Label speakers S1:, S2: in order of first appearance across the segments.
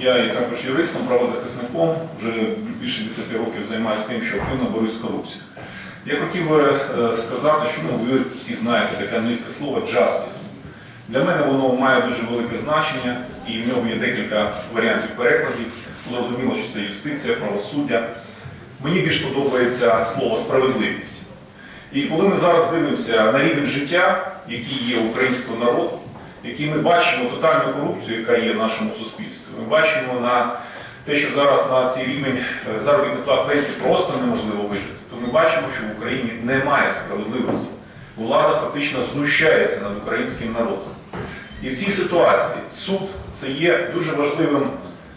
S1: Я є також юристом, правозахисником, вже більше 10 років займаюся тим, що активно борюсь з корупцією. Я хотів би е, сказати, що ну, ви всі знаєте таке англійське слово justice. Для мене воно має дуже велике значення, і в ньому є декілька варіантів перекладів. Зрозуміло, що це юстиція, правосуддя. Мені більш подобається слово справедливість. І коли ми зараз дивимося на рівень життя, який є українського народу, який ми бачимо тотальну корупцію, яка є в нашому суспільстві, ми бачимо на те, що зараз на цей рівень е, заробітних плат пенсій просто неможливо вижити, то ми бачимо, що в Україні немає справедливості. Влада фактично знущається над українським народом. І в цій ситуації суд це є дуже важливим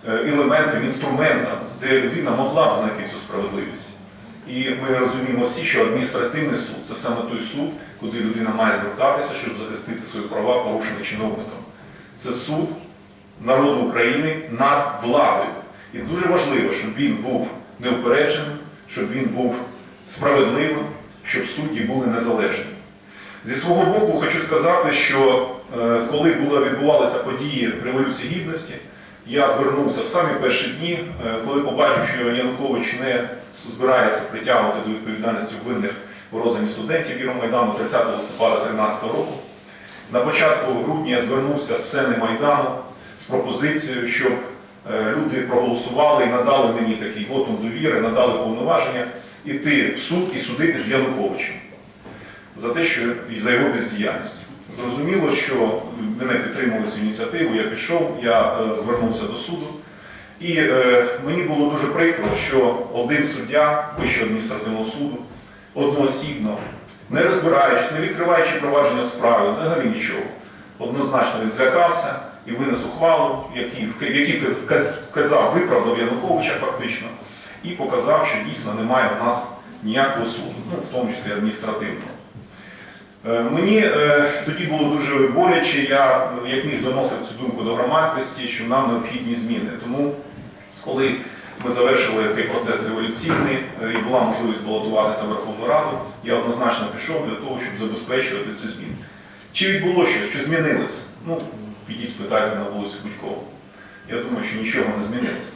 S1: е, елементом, інструментом, де людина могла б знайти цю справедливість. І ми розуміємо всі, що адміністративний суд це саме той суд, куди людина має звертатися, щоб захистити свої права, порушені чиновником. Це суд народу України над владою. І дуже важливо, щоб він був неупередженим, щоб він був справедливим, щоб судді були незалежні. Зі свого боку, хочу сказати, що е, коли відбувалися події Революції Гідності, я звернувся в самі перші дні, е, коли побачив, що Янукович не збирається притягувати до відповідальності винних в розгані студентів Євромайдану 30 листопада 2013 року. На початку грудня я звернувся з сцени Майдану з пропозицією, щоб е, люди проголосували і надали мені такий вотум довіри, надали повноваження іти в суд і судити з Януковичем за те, що і за його бездіяльність. Зрозуміло, що мене підтримали цю ініціативу, я пішов, я е, звернувся до суду. І е, мені було дуже прикро, що один суддя Вищого адміністративного суду одноосібно, не розбираючись, не відкриваючи провадження справи, взагалі нічого, однозначно він злякався і винес ухвалу, який, в якій вказав, виправдав Януковича фактично, і показав, що дійсно немає в нас ніякого суду, ну, в тому числі адміністративного. Е, Мені е, тоді було дуже боляче, я як міг доносив цю думку до громадськості, що нам необхідні зміни. Тому, коли ми завершили цей процес революційний е, і була можливість балотуватися в Верховну Раду, я однозначно пішов для того, щоб забезпечувати ці зміни. Чи відбулося щось, чи змінилось? Ну, підіть спитайте на вулиці будь-кого. Я думаю, що нічого не змінилося.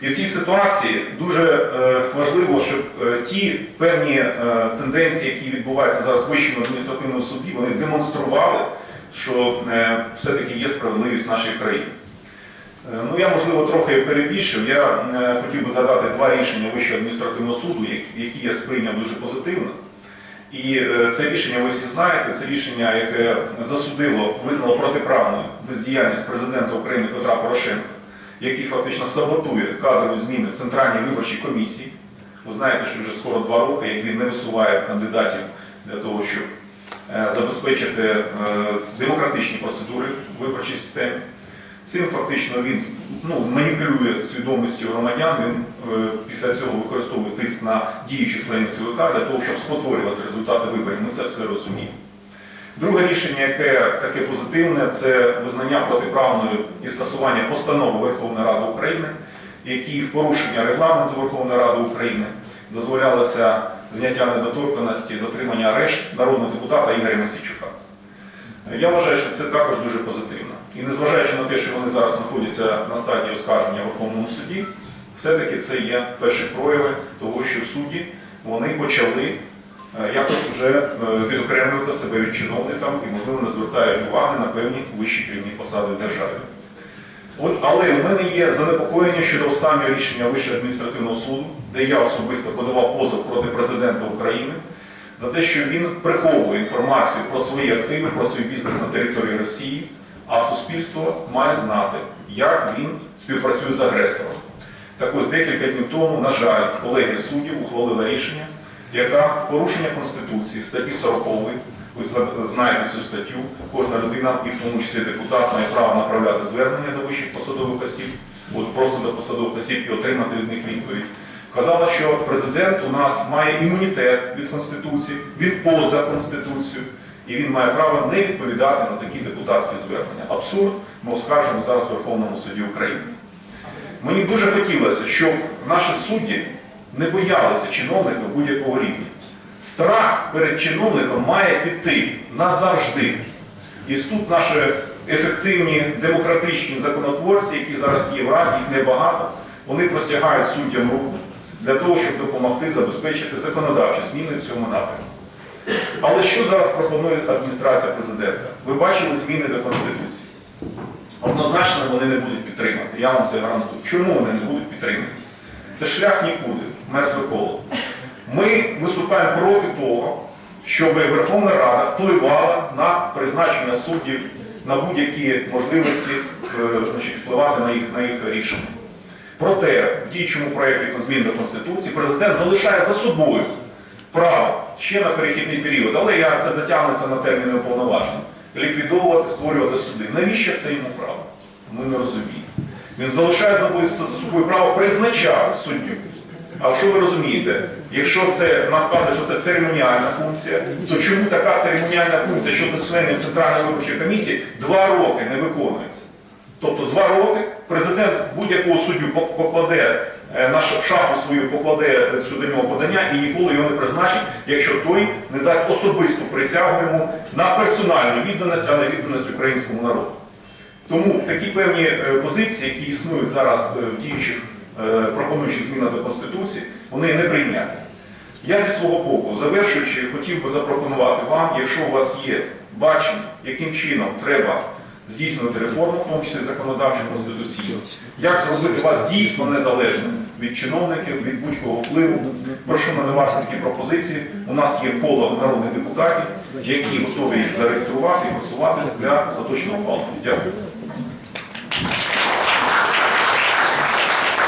S1: І в цій ситуації дуже е, важливо, щоб е, ті певні е, тенденції, які відбуваються зараз в Вищому адміністративному суді, вони демонстрували, що все-таки є справедливість в нашій країні. Ну, я, можливо, трохи перебільшив. Я хотів би згадати два рішення Вищого адміністративного суду, які- я сприйняв дуже позитивно. І це рішення, ви всі знаєте, це рішення, яке засудило, визнало протиправною бездіяльність президента України Петра Порошенка, який фактично саботує кадрові зміни в Центральній виборчій комісії. Ви знаєте, що вже скоро два роки, як він не висуває кандидатів для того, щоб е, забезпечити е, демократичні процедури в виборчій системі. Цим фактично він ну, маніпулює свідомістю громадян, він е, після цього використовує тиск на діючих членів ЦВК для того, щоб спотворювати результати виборів. Ми це все розуміємо. Друге рішення, яке таке позитивне, це визнання протиправною і скасування постанови Верховної Ради України, які в порушення регламенту Верховної Ради України дозволялося зняття недоторканості, затримання арешт народного депутата Ігоря Масійчука. Я вважаю, що це також дуже позитивно. І незважаючи на те, що вони зараз знаходяться на стадії оскарження в Верховному суді, все-таки це є перші прояви того, що судді вони почали якось вже е, відокремлювати себе від чиновникам і, можливо, не звертають уваги на певні вищі керівні посади в державі. От, але в мене є занепокоєння щодо останнього рішення Вищого адміністративного суду, де я особисто подавав позов проти президента України за те, що він приховує інформацію про свої активи, про свій бізнес на території Росії, а суспільство має знати, як він співпрацює з агресором. Так ось декілька днів тому, на жаль, колеги суддів ухвалила рішення, яка в порушення Конституції статті 40, ви знаєте цю статтю, кожна людина, і в тому числі депутат, має право направляти звернення до вищих посадових осіб, от просто до посадових осіб і отримати від них відповідь. Казала, що президент у нас має імунітет від Конституції, він поза Конституцією, і він має право не відповідати на такі депутатські звернення. Абсурд, ми оскаржимо зараз в Верховному суді України. Мені дуже хотілося, щоб наші судді не боялися чиновника будь-якого рівня. Страх перед чиновником має піти назавжди. І тут наше ефективні демократичні законотворці, які зараз є в Раді, їх небагато, вони простягають суддям руку для того, щоб допомогти забезпечити законодавчі зміни в цьому напрямку. Але що зараз пропонує адміністрація президента? Ви бачили зміни до Конституції. Однозначно вони не будуть підтримати. Я вам це гарантую. Чому вони не будуть підтримати? Це шлях нікуди, мертве коло. Ми виступаємо проти того, щоб Верховна Рада впливала на призначення суддів, на будь-які можливості е, значить, впливати на їх, на їх рішення. Проте в діючому проєкті змін до Конституції президент залишає за собою право ще на перехідний період, але я це затягнеться на терміни уповноваження. Ліквідовувати, створювати суди. Навіщо це йому право? Ми не розуміємо. Він залишає за собою- право призначати суддів. А що ви розумієте? Якщо це нам вказує, що це церемоніальна функція, то чому така церемоніальна функція щодо членів Центральної виборчої комісії два роки не виконується? Тобто два роки президент будь-якого суддю покладе е, на ш- шаху свою покладе щодо нього подання і ніколи його не призначить, якщо той не дасть особисту присягу йому на персональну відданість, а не відданість українському народу. Тому такі певні е, позиції, які існують зараз е, в діючих е, пропонуючих змінах до Конституції, вони не прийняті. Я зі свого боку, завершуючи, хотів би запропонувати вам, якщо у вас є бачення, яким чином треба здійснювати реформу, в тому числі законодавчу конституційну, як зробити вас дійсно незалежним від чиновників, від будь-кого впливу. Прошу надавати такі пропозиції. У нас є коло народних депутатів, які готові їх зареєструвати і просувати для остаточного ухвалення. Дякую.